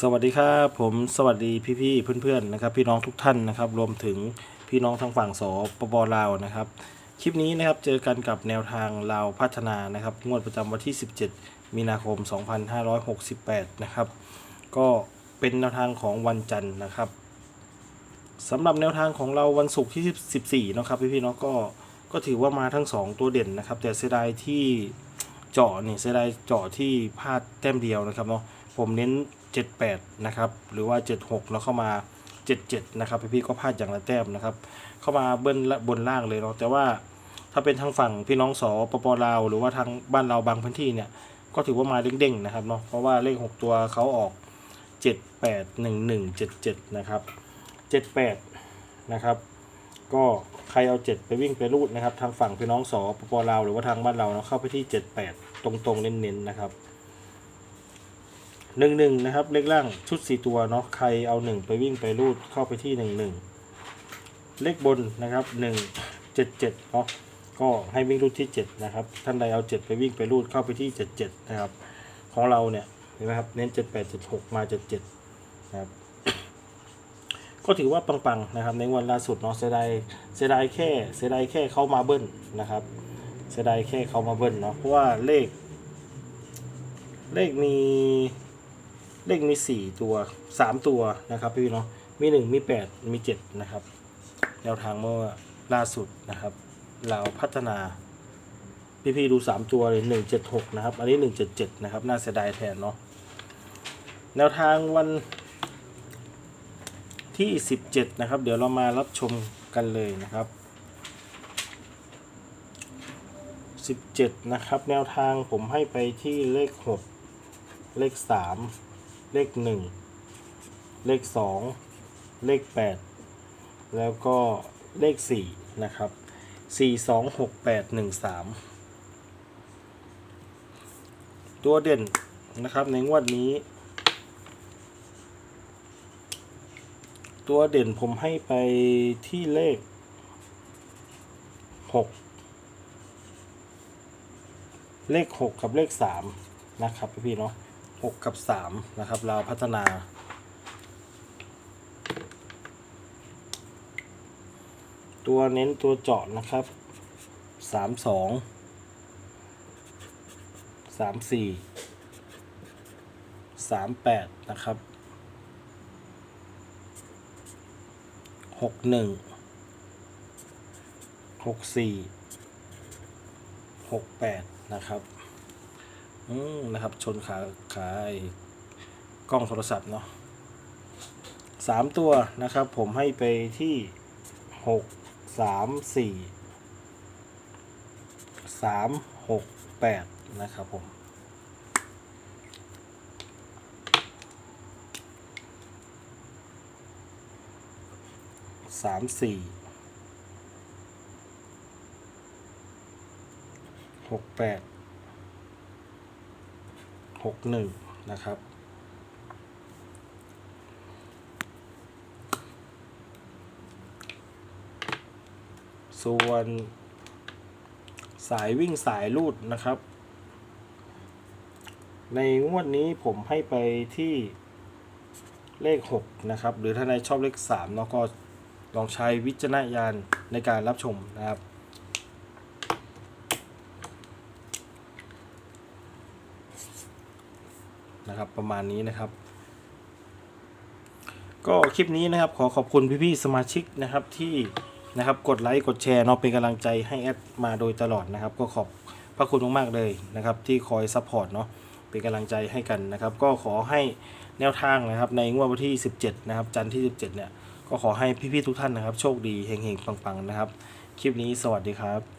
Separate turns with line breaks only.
สวัสดีครับผมสวัสดีพี่ๆเพื่อนๆนะครับ พี่น้องทุกท่านนะครับ รวมถึงพี่น้องทางฝั่งสปปลาวนะครับ คลิปนี้นะครับเจอกันกับแนวทางลาวพัฒนานะครับ งวดประจำวันที่ 17 มีนาคม 2568 นะครับ ก็เป็นแนวทางของวันจันทร์นะครับสำหรับแนวทางของเราวันศุกร์ที่ 14 นะครับพี่ๆเนาะก็ก็ถือว่ามาทั้ง 2 ตัวเด่นนะครับ แต่เสียดายที่เจาะนี่เสียดายเจาะที่พลาดแต้มเดียวนะครับเนาะผมเน้น 78 นะครับ หรือว่า 76 แล้วเข้ามา 77 นะครับ พี่ๆก็พลาดอย่างละแต้มนะครับ เข้ามาเบิ้ลละบนล่างเลยเนาะ แต่ว่าถ้าเป็นทางฝั่งพี่น้องสปปลาวหรือว่าทางบ้านเราบางพื้นที่เนี่ย ก็ถือว่ามาเด้งๆนะครับเนาะ เพราะว่าเลข 6 ตัวเขาออก 78 11 77 นะครับ 78 นะครับก็ใครเอา7ไปวิ่งไปรูดนะครับ ทางฝั่งพี่น้องสปปลาวหรือว่าทางบ้านเราเนาะเข้าไปที่ 78 ตรงๆเน้นๆนะครับ หนึ่งหนึ่งนะครับ เลขล่างชุดสี่ตัวเนาะใครเอาหนึ่งไปวิ่งไปรูดเข้าไปที่หนึ่งหนึ่งเลขบนนะครับหนึ่งเจ็ดเจ็ดเนาะก็ให้วิ่งรูดที่เจ็ดนะครับท่านใดเอาเจ็ดไปวิ่งไปรูดเข้าไปที่เจ็ดเจ็ดนะครับ ของเราเนี่ยเห็นไหมครับเน้นเจ็ดแปดเจ็ดหกมาเจ็ดเจ็ดนะครับก็ถือว่าปังๆนะครับในวันล่าสุดเนาะเสียดายเสียดายแค่เสียดายแค่เขามาเบิ้ลนะครับเสียดายแค่เขามาเบิ้ลเนาะเพราะว่าเลข เลขมี เลขมีสี่ตัวสามตัวนะครับพี่เนาะมีหนึ่งมีแปดมีเจ็ดนะครับ แนวทางเมื่อล่าสุดนะครับเราพัฒนา พี่พี่ดูสามตัวเลยหนึ่งเจ็ดหกนะครับ อันนี้หนึ่งเจ็ดเจ็ดนะครับ น่าเสียดายแทนเนาะแนวทางวันที่สิบเจ็ดนะครับ เดี๋ยวเรามารับชมกันเลยนะครับสิบเจ็ดนะครับ แนวทางผมให้ไปที่เลขหกเลขสาม เลขหนึ่งเลขสองเลขแปดแล้วก็เลขสี่นะครับสี่สองหกแปดหนึ่งสามตัวเด่นนะครับในงวดนี้ ตัวเด่นผมให้ไปที่เลขหกเลขหกกับเลขสามนะครับพี่เนาะ หกกับสามนะครับเราพัฒนา ตัวเน้นตัวเจาะนะครับสามสองสามสี่สามแปดนะครับหกหนึ่งหกสี่หกแปดนะครับ อืมนะครับ ชนขาขาไอ้กล้องโทรศัพท์เนาะสามตัวนะครับ ผมให้ไปที่หกสามสี่สามหกแปดนะครับผมสามสี่หกแปด หกหนึ่งนะครับ ส่วนสายวิ่งสายลูดนะครับ ในงวดนี้ผมให้ไปที่เลข 6 นะครับ หรือถ้าในชอบเลข3เนาะก็ลองใช้วิจารณญาณในการรับชมนะครับ นะครับประมาณนี้นะครับ ก็คลิปนี้นะครับ ขอขอบคุณพี่ๆสมาชิกนะครับที่นะครับกดไลค์กดแชร์เนาะเป็นกำลังใจให้แอดมาโดยตลอดนะครับ ก็ขอบพระคุณมากๆเลยนะครับ ที่คอยซัพพอร์ตเนาะเป็นกำลังใจให้กันนะครับ ก็ขอให้แนวทางนะครับ ในงวดวันที่ 17 นะครับ จันทร์ที่ 17 เนี่ยก็ขอให้พี่ๆทุกท่านนะครับ โชคดีเฮงๆปังๆนะครับ คลิปนี้สวัสดีครับ